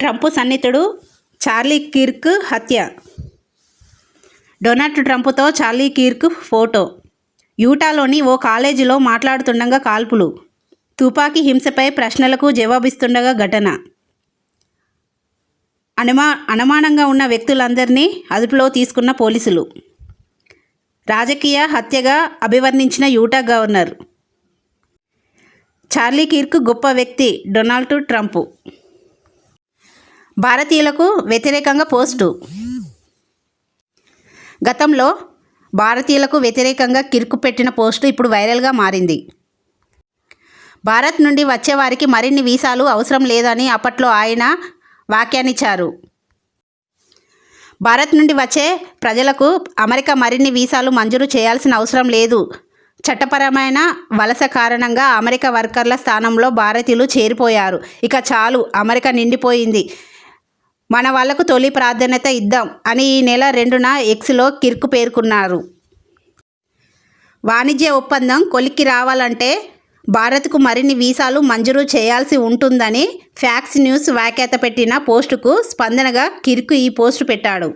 Trump సన్నిహితుడు Charlie Kirk హత్య. Donald ట్రంప్తో చార్లీ కిర్క్ ఫోటో. యూటాలోని ఓ కాలేజీలో మాట్లాడుతుండగా కాల్పులు. తుపాకీ హింసపై ప్రశ్నలకు జవాబిస్తుండగా ఘటన. అనుమా అనుమానంగా ఉన్న వ్యక్తులందరినీ అదుపులో తీసుకున్న పోలీసులు. రాజకీయ హత్యగా అభివర్ణించిన యూటా గవర్నర్. చార్లీ కిర్క్ గొప్ప వ్యక్తి డొనాల్డ్ ట్రంప్. భారతీయులకు వ్యతిరేకంగా పోస్టు. గతంలో భారతీయులకు వ్యతిరేకంగా కిరుకు పెట్టిన పోస్టు ఇప్పుడు వైరల్గా మారింది. భారత్ నుండి వచ్చేవారికి మరిన్ని వీసాలు అవసరం లేదని అప్పట్లో ఆయన వ్యాఖ్యానించారు. భారత్ నుండి వచ్చే ప్రజలకు అమెరికా మరిన్ని వీసాలు మంజూరు చేయాల్సిన అవసరం లేదు. చట్టపరమైన వలస కారణంగా అమెరికా వర్కర్ల స్థానంలో భారతీయులు చేరిపోయారు. ఇక చాలు అమెరికా నిండిపోయింది. మన వాళ్ళకు తొలి ప్రాధాన్యత ఇద్దాం అని ఈ నెల రెండున ఎక్స్లో కిర్కు పేర్కొన్నారు. వాణిజ్య ఒప్పందం కొలిక్కి రావాలంటే భారత్కు మరిన్ని వీసాలు మంజూరు చేయాల్సి ఉంటుందని ఫ్యాక్స్ న్యూస్ వ్యాఖ్యాత పెట్టిన పోస్టుకు స్పందనగా కిర్కు ఈ పోస్టు పెట్టాడు.